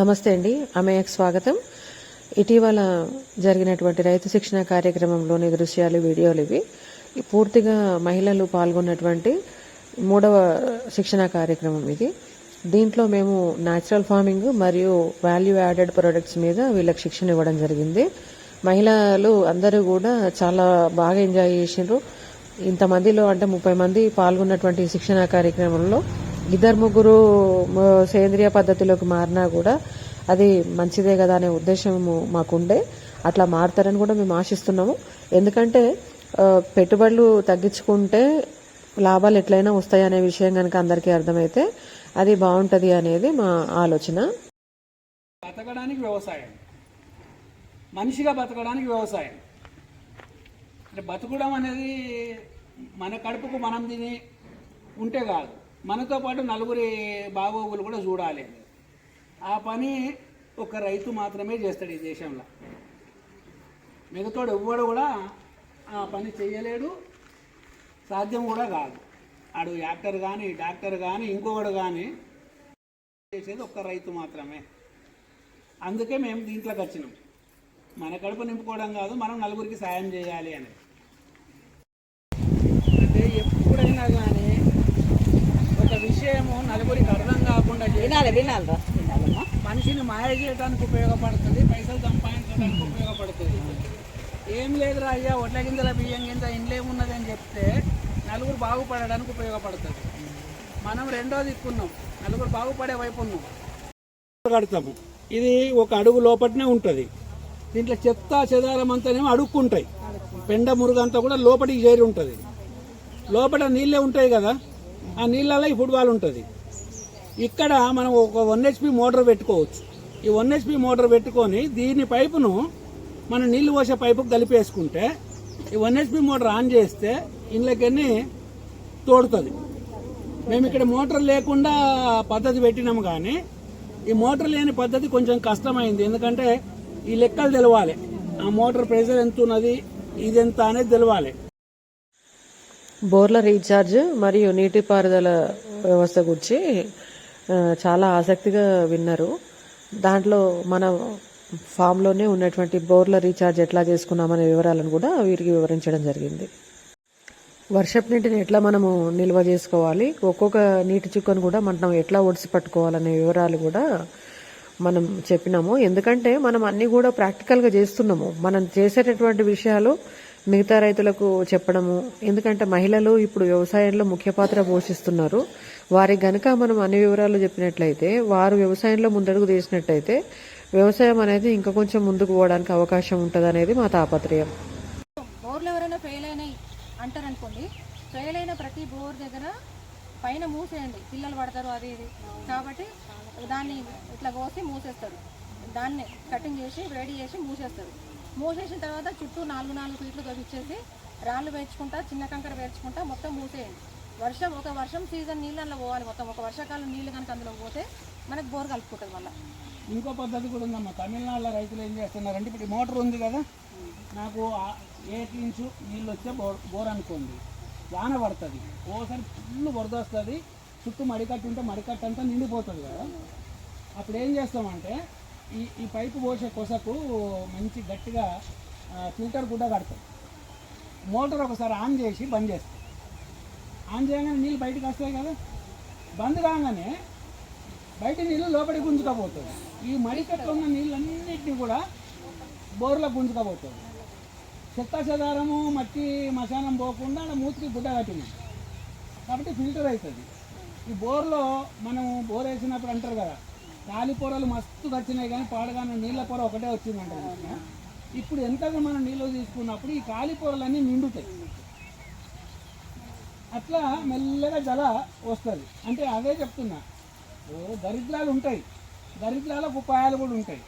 నమస్తే అండి. అమేయకు స్వాగతం. ఇటీవల జరిగినటువంటి రైతు శిక్షణ కార్యక్రమంలోని దృశ్యాలు వీడియోలు ఇవి. పూర్తిగా మహిళలు పాల్గొన్నటువంటి మూడవ శిక్షణ కార్యక్రమం ఇది. దీంట్లో మేము న్యాచురల్ ఫార్మింగ్ మరియు వాల్యూ యాడెడ్ ప్రొడక్ట్స్ మీద వీళ్ళకి శిక్షణ ఇవ్వడం జరిగింది. మహిళలు అందరూ కూడా చాలా బాగా ఎంజాయ్ చేసిండ్రు ఇంతమందిలో అంటే ముప్పై మంది పాల్గొన్నటువంటి శిక్షణ కార్యక్రమంలో ఇద్దరు ముగ్గురు సేంద్రియ పద్ధతిలోకి మారినా కూడా అది మంచిదే కదా అనే ఉద్దేశం మాకుండే. అట్లా మారుతారని కూడా మేము ఆశిస్తున్నాము. ఎందుకంటే పెట్టుబడులు తగ్గించుకుంటే లాభాలు ఎట్లయినా వస్తాయి అనే విషయం కనుక అందరికీ అర్థమైతే అది బాగుంటుంది అనేది మా ఆలోచన. బతకడానికి వ్యవసాయం. మనిషిగా బతకడానికి వ్యవసాయం. అంటే బతకడం అనేది మన కడుపుకు మనం తిని ఉంటే కాదు. మనతో పాటు నలుగురి బాగోగులు కూడా చూడాలి. ఆ పని ఒక రైతు మాత్రమే చేస్తాడు ఈ దేశంలో. మిగతాడు ఎవ్వడు కూడా ఆ పని చేయలేడు. సాధ్యం కూడా కాదు. ఆడు యాక్టర్ కానీ డాక్టర్ కానీ ఇంకొకడు కానీ చేసేది ఒక్క రైతు మాత్రమే. అందుకే మేము దీంట్లోకి వచ్చినాం. మన కడుపు నింపుకోవడం కాదు మనం నలుగురికి సాయం చేయాలి అని అంటే ఎప్పుడైనా కానీ విషయము నలుగురికి అర్థం కాకుండా వినాలి వినాలి మనిషిని మాయ చేయడానికి ఉపయోగపడుతుంది పైసలు సంపాదించడానికి ఉపయోగపడుతుంది. ఏం లేదురా అయ్యా ఒడ్ల గింజల బియ్యం గింజ ఇంట్లో ఏమున్నది అని చెప్తే నలుగురు బాగుపడడానికి ఉపయోగపడుతుంది. మనం రెండో దిక్కున్నాం నలుగురు బాగుపడే వైపు ఉన్నాం. కడతాము ఇది ఒక అడుగు లోపటనే ఉంటుంది. దీంట్లో చెత్త చెదారం అంతానేమో అడుక్కుంటాయి. పెండ మురుగంతా కూడా లోపలికి చేరి ఉంటుంది. లోపల నీళ్ళే ఉంటాయి కదా? ఆ నీళ్ళలో ఈ ఫుట్బాల్ ఉంటుంది. ఇక్కడ మనం ఒక వన్ హెచ్పి మోటార్ పెట్టుకోవచ్చు. ఈ వన్ హెచ్పి మోటార్ పెట్టుకొని దీని పైపును మనం నీళ్ళు పోసే పైపుకు కలిపేసుకుంటే ఈ వన్ హెచ్పి మోటార్ ఆన్ చేస్తే ఇండ్లకన్నీ తోడుతుంది. మేము ఇక్కడ మోటార్ లేకుండా పద్ధతి పెట్టినాము కానీ ఈ మోటార్ లేని పద్ధతి కొంచెం కష్టమైంది. ఎందుకంటే ఈ లెక్కలు తెలవాలి. ఆ మోటార్ ప్రెషర్ ఎంత ఉన్నది ఇది ఎంత అనేది తెలవాలి. బోర్ల రీఛార్జ్ మరియు నీటిపారుదల వ్యవస్థ గురించి చాలా ఆసక్తిగా విన్నారు. దాంట్లో మన ఫామ్లోనే ఉన్నటువంటి బోర్ల రీఛార్జ్ ఎట్లా చేసుకున్నామనే వివరాలను కూడా వీరికి వివరించడం జరిగింది. వర్షపు నీటిని ఎట్లా మనము నిల్వ చేసుకోవాలి ఒక్కొక్క నీటి చుక్కను కూడా మనం ఎట్లా ఒడిసి పట్టుకోవాలనే వివరాలు కూడా మనం చెప్పినాము. ఎందుకంటే మనం అన్నీ కూడా ప్రాక్టికల్గా చేస్తున్నాము. మనం చేసేటటువంటి విషయాలు మిగతా రైతులకు చెప్పడము. ఎందుకంటే మహిళలు ఇప్పుడు వ్యవసాయంలో ముఖ్య పాత్ర పోషిస్తున్నారు. వారికి గనక మనం అన్ని వివరాలు చెప్పినట్లయితే వారు వ్యవసాయంలో ముందడుగు తీసినట్టయితే వ్యవసాయం అనేది ఇంకా కొంచెం ముందుకు పోవడానికి అవకాశం ఉంటుంది అనేది మా తాపత్రయం. బోర్లు ఎవరైనా ఫెయిల్ అయినాయి అంటారు అనుకోండి ఫెయిల్ అయిన ప్రతి బోర్ దగ్గర పైన మూసేయండి. పిల్లలు పడతారు అది ఇది. కాబట్టి దాన్ని ఇట్లా కోసి మూసేస్తారు. దాన్ని కటింగ్ చేసి రెడీ చేసి మూసేస్తారు. మూసేసిన తర్వాత చుట్టూ నాలుగు నాలుగు ఫీట్లు తవ్విచ్చేసి రాళ్ళు వేర్చుకుంటా చిన్న కంకర వేర్చుకుంటా మొత్తం మూసేయండి. వర్షం ఒక వర్షం సీజన్ నీళ్ళల్లో పోవాలి మొత్తం. ఒక వర్షాకాలం నీళ్ళు కనుక అందులో పోతే మనకు బోర్ కలుపుకుంటుంది మళ్ళీ. ఇంకో పద్ధతి కూడా ఉందమ్మా. తమిళనాడులో రైతులు ఏం చేస్తున్నారంటే ఇప్పుడు మోటార్ ఉంది కదా నాకు ఎయిట్ ఇంచు నీళ్ళు వచ్చే బోర్ బోర్ అనుకోండి. వాన పడుతుంది. ఓసారి ఫుల్ వరద వస్తుంది. చుట్టూ మడికట్టు ఉంటే మడికట్టు అంతా నిండిపోతుంది కదా. అప్పుడు ఏం చేస్తామంటే ఈ ఈ పైపు పోసే కొసకు మంచి గట్టిగా ఫిల్టర్ గుడ్డ కడతాం. మోటార్ ఒకసారి ఆన్ చేసి బంద్ చేస్తాం. ఆన్ చేయగానే నీళ్ళు బయటకు వస్తాయి కదా? బంద్ కాగానే బయట నీళ్ళు లోపలికి గుంజుకపోతుంది ఈ మడికట్టు ఉన్న నీళ్ళన్నింటినీ కూడా బోర్లో గుంజుకపోతుంది చెత్త చెదారము మట్టి మశానం పోకుండా ఆడ మూతికి గుడ్డ కట్టినాం. కాబట్టి ఫిల్టర్ అవుతుంది. ఈ బోర్లో మనం బోర్ వేసినప్పుడు అంటారు కదా గాలి పొరలు మస్తు వచ్చినాయి కానీ పాడగానే నీళ్ళ పొర ఒకటే వచ్చిందంట ఇప్పుడు ఎంతగా మనం నీళ్ళు తీసుకున్నప్పుడు ఈ గాలి పొరలన్నీ నిండుతాయి. అట్లా మెల్లగా జల వస్తుంది. అంటే అదే చెప్తున్నా. ఓ దరిద్రాలు ఉంటాయి. దరిద్రాలకు ఉపాయాలు కూడా ఉంటాయి.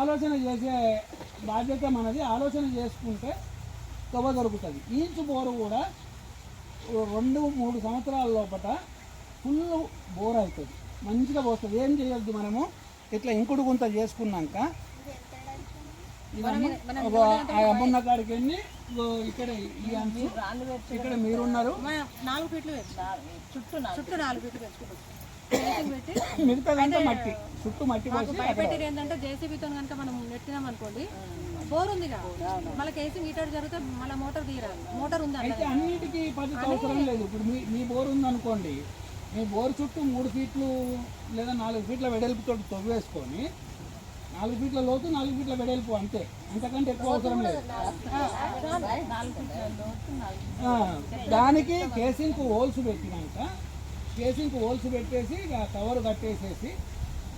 ఆలోచన చేసే బాధ్యత మనది. ఆలోచన చేసుకుంటే తొవ దొరుకుతుంది. ఈచు బోరు కూడా రెండు మూడు సంవత్సరాల లోపల ఫుల్ బోర్ అవుతుంది. మంచిగా పోస్తుంది. ఏం చేయొద్దు మనము? ఇట్లా ఇంకుడు గుంత చేసుకున్నాక ఆ అమ్మున్న కాడికి వెళ్ళి ఇక్కడ ఈ అంచు ఇక్కడ మీరున్నారు. నాలుగు ఫీట్లు చుట్టూ చుట్టూ నాలుగు ఫీట్లు పెట్టి మిగతాదంతా మట్టి చుట్టూ మట్టి భయపెట్టేది ఏంటంటే జేసీబీతో కనుక మనం నెట్టినాం అనుకోండి బోర్ ఉంది మళ్ళీ కేసింగ్ ఇటు జరిగితే మళ్ళీ మోటార్ తీయరాదు. మోటార్ ఉంది అయితే అన్నిటికీ పద్ధతి అవసరం లేదు. ఇప్పుడు మీ మీ బోర్ ఉందనుకోండి మీ బోర్ చుట్టూ మూడు ఫీట్లు లేదా నాలుగు ఫీట్ల వెడల్పుతో తవ్వేసుకొని నాలుగు ఫీట్ల లోతు నాలుగు ఫీట్ల వెడల్పు అంతే. అంతకంటే ఎక్కువ అవసరం లేదు. దానికి కేసింగ్కు హోల్స్ పెట్టినాక కేసింగ్కు హోల్స్ పెట్టేసి కవర్ కట్టేసేసి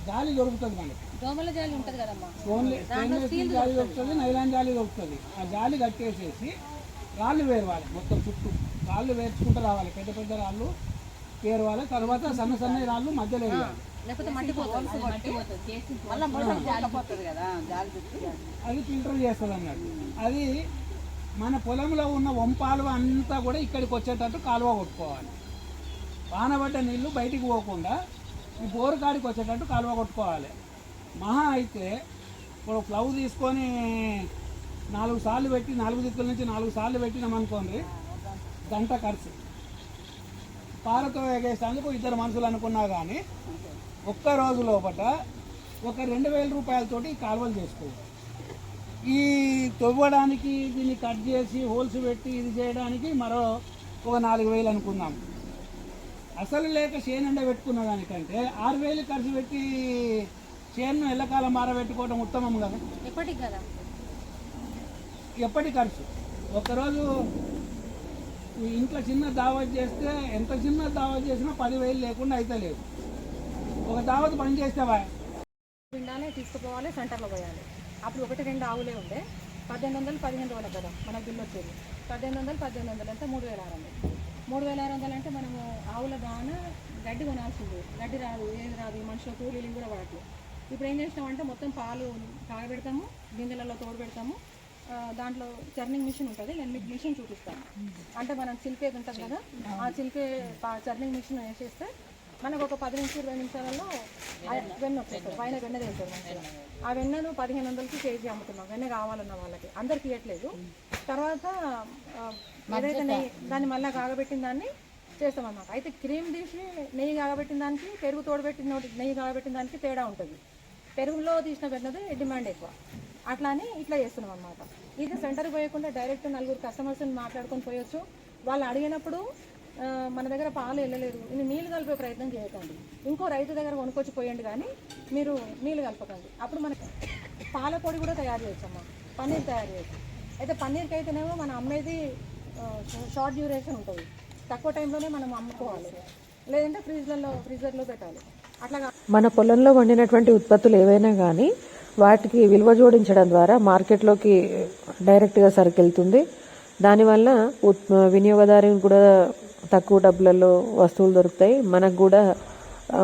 గాలి దొరుకుతుంది మనకి. దోమల జాలి ఉంటది కదమ్మా. ఓన్లీ స్టెయిన్లెస్ స్టీల్ జాలి దొరుకుతుంది. నైలాన్ జాలి దొరుకుతుంది. ఆ జాలి కట్టేసేసి రాళ్ళు వేరవాలి మొత్తం చుట్టూ. రాళ్ళు వేర్చుకుంటూ రావాలి. పెద్ద పెద్ద రాళ్ళు పేరవాలి తర్వాత సన్న సన్న రాళ్ళు మధ్యలో అది ఫిల్టర్ చేస్తుంది అన్నట్టు అది మన పొలంలో ఉన్న వంపాలు అంతా కూడా ఇక్కడికి వచ్చేటట్టు కాలువ కొట్టుకోవాలి. వానబడ్డ నీళ్ళు బయటికి పోకుండా ఈ బోరు కాడికి వచ్చేటట్టు కాలువ కొట్టుకోవాలి. మహా అయితే ఇప్పుడు ఫ్లవ్ తీసుకొని నాలుగు సార్లు పెట్టి నాలుగు దిక్కుల నుంచి నాలుగు సార్లు పెట్టినామనుకోండి గంట ఖర్చు. పారతో ఎగేసేందుకు ఇద్దరు మనుషులు అనుకున్నా కానీ ఒక్క రోజు లోపట ఒక రెండు వేల రూపాయలతోటి కాలువలు చేసుకోవచ్చు ఈ తవ్వడానికి దీన్ని కట్ చేసి హోల్స్ పెట్టి ఇది చేయడానికి మరో ఒక నాలుగు వేలు అనుకుందాం అసలు లేక చేను ఎండ పెట్టుకున్న దానికంటే ఆరు వేలు ఖర్చు పెట్టి చేను ఎల్లకాలం మారబెట్టుకోవడం ఉత్తమం కదా? ఎప్పటికి కదా? ఎప్పటి ఖర్చు? ఒకరోజు ఇంట్లో చిన్న దావత్ చేస్తే ఎంత చిన్న దావత్ చేసినా పదివేలు లేకుండా అయితే లేదు. ఒక దావత్ పని చేస్తావా? పిండానే తీసుకుపోవాలి సెంటర్లో పోయాలి. అప్పుడు ఒకటి రెండు ఆవులే ఉండే. పద్దెనిమిది వందలు పదిహేను రోజులు కదా మనకు బిల్లు వచ్చేది. పద్దెనిమిది వందలు పద్దెనిమిది వందలు అంటే మూడు వేల ఆరు వందలు. మూడు వేల ఆరు వందలు అంటే మనము ఆవుల దాన గడ్డి కొనాల్సింది. గడ్డి రాదు ఏది రాదు మనుషుల కూలీలు కూడా పడట్లేదు ఇప్పుడు ఏం చేసినామంటే మొత్తం పాలు కాగబెడతాము గింజలలో తోడు పెడతాము దాంట్లో చర్నింగ్ మిషన్ ఉంటుంది నేను మీకు మిషన్ చూపిస్తాను అంటే మనం చిలికేది ఉంటుంది కదా ఆ చిలికే చర్నింగ్ మిషన్ వేసేస్తే మనకు ఒక పది నుంచి ఇరవై నిమిషాలలో వెన్న వచ్చేస్తుంది పైన వెన్న మంచిగా. ఆ వెన్నను పదిహేను వందలకి కేజీ అమ్ముతున్నాం వెన్న కావాలన్న వాళ్ళకి. అందరికి ఇవ్వట్లేదు తర్వాత ఏదైతే నెయ్యి దాన్ని మళ్ళీ కాగబెట్టిన దాన్ని చేస్తామన్నమాట. అయితే క్రీమ్ తీసి నెయ్యి కాగబెట్టిన దానికి పెరుగు తోడబెట్టిన నెయ్యి కాగబెట్టిన దానికి తేడా ఉంటుంది. పెరుగులో తీసిన వెన్నది డిమాండ్ ఎక్కువ. అట్లా అని ఇట్లా చేస్తున్నాం అనమాట ఇది సెంటర్కి పోయకుండా డైరెక్ట్ నలుగురు కస్టమర్స్ని మాట్లాడుకొని పోయొచ్చు. వాళ్ళు అడిగినప్పుడు మన దగ్గర పాలు వెళ్ళలేదు. ఇది నీళ్ళు కలిపే ప్రయత్నం చేయకండి. ఇంకో రైతు దగ్గర కొనుక్కొచ్చి పోయండి కానీ మీరు నీళ్ళు కలపకండి. అప్పుడు మనకి పాల పొడి కూడా తయారు చేయొచ్చమ్మా. పన్నీర్ తయారు చేయొచ్చు. అయితే పన్నీర్కి అయితేనేమో మనం అమ్మేది షార్ట్ డ్యూరేషన్ ఉంటుంది. తక్కువ టైంలోనే మనం అమ్ముకోవాలి. లేదంటే ఫ్రీజ్లలో ఫ్రీజర్లో పెట్టాలి. అట్లా మన పొలంలో వండినటువంటి ఉత్పత్తులు ఏవైనా కానీ వాటికి విలువ జోడించడం ద్వారా మార్కెట్లోకి డైరెక్ట్గా సరికెళ్తుంది. దానివల్ల ఉత్- వినియోగదారునికి కూడా తక్కువ డబ్బులలో వస్తువులు దొరుకుతాయి. మనకు కూడా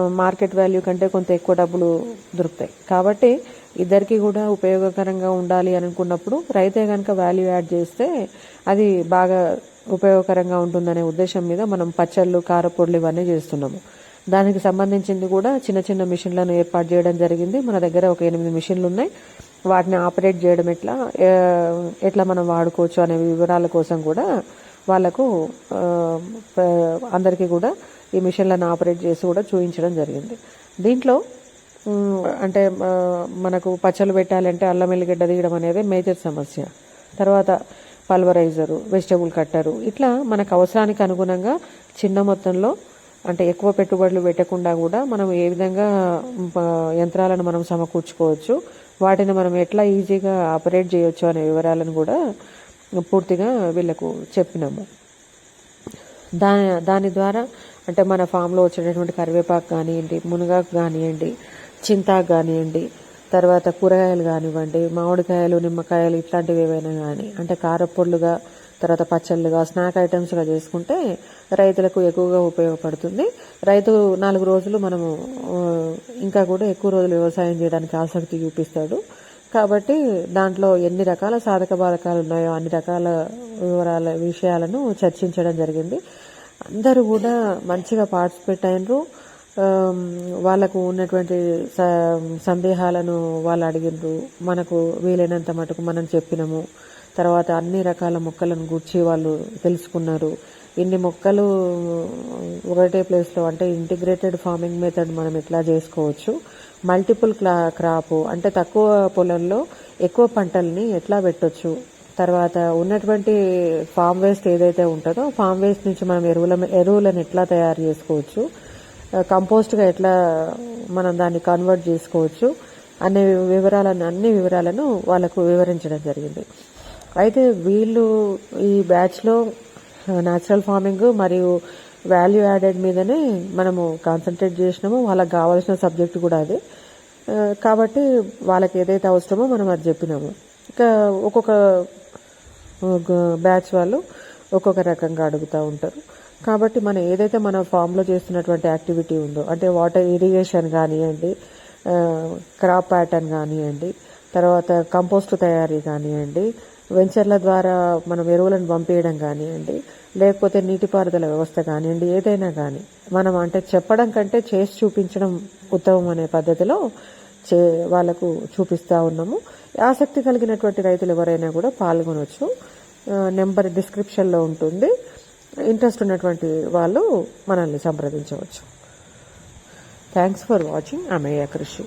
మార్కెట్ వాల్యూ కంటే కొంత ఎక్కువ డబ్బులు దొరుకుతాయి. కాబట్టి ఇద్దరికి కూడా ఉపయోగకరంగా ఉండాలి అనుకున్నప్పుడు రైతే కనుక వాల్యూ యాడ్ చేస్తే అది బాగా ఉపయోగకరంగా ఉంటుందనే ఉద్దేశం మీద మనం పచ్చళ్ళు కారపొడులు ఇవన్నీ చేస్తున్నాము. దానికి సంబంధించింది కూడా చిన్న చిన్న మిషన్లను ఏర్పాటు చేయడం జరిగింది. మన దగ్గర ఒక ఎనిమిది మిషన్లు ఉన్నాయి వాటిని ఆపరేట్ చేయడం ఎట్లా ఎట్లా మనం వాడుకోవచ్చు అనే వివరాల కోసం కూడా వాళ్ళకు అందరికీ కూడా ఈ మిషన్లను ఆపరేట్ చేసి కూడా చూపించడం జరిగింది. దీంట్లో అంటే మనకు పచ్చళ్ళు పెట్టాలంటే అల్లం ఎల్లిగడ్డ తీయడం అనేది మేజర్ సమస్య. తర్వాత పల్వరైజరు వెజిటబుల్ కట్టరు. ఇట్లా మనకు అవసరానికి అనుగుణంగా చిన్న మొత్తంలో అంటే ఎక్కువ పెట్టుబడులు పెట్టకుండా కూడా మనం ఏ విధంగా యంత్రాలను మనం సమకూర్చుకోవచ్చు వాటిని మనం ఎట్లా ఈజీగా ఆపరేట్ చేయొచ్చు అనే వివరాలను కూడా పూర్తిగా వీళ్ళకు చెప్పినాము. దాని దాని ద్వారా అంటే మన ఫామ్లో వచ్చేటటువంటి కరివేపాకు కానివ్వండి మునగాకు కానివ్వండి చింతాకు కానివ్వండి తర్వాత కూరగాయలు కానివ్వండి మామిడికాయలు నిమ్మకాయలు ఇట్లాంటివి ఏవైనా కానీ అంటే కారపొడులుగా తర్వాత పచ్చళ్ళుగా స్నాక్ ఐటమ్స్గా చేసుకుంటే రైతులకు ఎక్కువగా ఉపయోగపడుతుంది. రైతు నాలుగు రోజులు మనము ఇంకా కూడా ఎక్కువ రోజులు వ్యవసాయం చేయడానికి ఆసక్తి చూపిస్తాడు. కాబట్టి దాంట్లో ఎన్ని రకాల సాధక బాధకాలు ఉన్నాయో అన్ని రకాల వివరాల విషయాలను చర్చించడం జరిగింది. అందరూ కూడా మంచిగా పార్టిసిపేట్ అయినరు. వాళ్ళకు ఉన్నటువంటి స- సందేహాలను వాళ్ళు అడిగినరు. మనకు వీలైనంత మటుకు మనం చెప్పినము. తర్వాత అన్ని రకాల మొక్కలను గూర్చి వాళ్ళు తెలుసుకున్నారు. ఇన్ని మొక్కలు ఒకటే ప్లేస్లో అంటే ఇంటిగ్రేటెడ్ ఫార్మింగ్ మెథడ్ మనం ఎట్లా చేసుకోవచ్చు? మల్టిపుల్ క్లా క్రాప్ అంటే తక్కువ పొలంలో ఎక్కువ పంటల్ని ఎట్లా పెట్టొచ్చు? తర్వాత ఉన్నటువంటి ఫామ్ వేస్ట్ ఏదైతే ఉంటుందో ఫామ్ వేస్ట్ నుంచి మనం ఎరువుల ఎరువులను ఎట్లా తయారు చేసుకోవచ్చు? కంపోస్ట్గా ఎట్లా మనం దాన్ని కన్వర్ట్ చేసుకోవచ్చు? అనే వివరాలను అన్ని వివరాలను వాళ్ళకు వివరించడం జరిగింది. అయితే వీళ్ళు ఈ బ్యాచ్లో న్యాచురల్ ఫార్మింగ్ మరియు వాల్యూ యాడెడ్ మీదనే మనము కాన్సన్ట్రేట్ చేసినామో. వాళ్ళకి కావాల్సిన సబ్జెక్ట్ కూడా అదే. కాబట్టి వాళ్ళకి ఏదైతే అవసరమో మనం అది చెప్పినాము. ఇక ఒక్కొక్క బ్యాచ్ వాళ్ళు ఒక్కొక్క రకంగా అడుగుతూ ఉంటారు. కాబట్టి మనం ఏదైతే మన ఫామ్లో చేస్తున్నటువంటి యాక్టివిటీ ఉందో అంటే వాటర్ ఇరిగేషన్ కానివ్వండి క్రాప్ ప్యాటర్న్ కానివ్వండి తర్వాత కంపోస్ట్ తయారీ కానివ్వండి వెంచర్ల ద్వారా మనం ఎరువులను పంపించడం కానివ్వండి లేకపోతే నీటిపారుదల వ్యవస్థ కానివ్వండి ఏదైనా కానీ మనం అంటే చెప్పడం కంటే చేసి చూపించడం ఉత్తమం అనే పద్ధతిలో చే వాళ్ళకు చూపిస్తూ ఉన్నాము. ఆసక్తి కలిగినటువంటి రైతులు ఎవరైనా కూడా పాల్గొనవచ్చు నెంబర్ డిస్క్రిప్షన్లో ఉంటుంది. ఇంట్రెస్ట్ ఉన్నటువంటి వాళ్ళు మనల్ని సంప్రదించవచ్చు. థ్యాంక్స్ ఫర్ వాచింగ్ అమేయ కృషి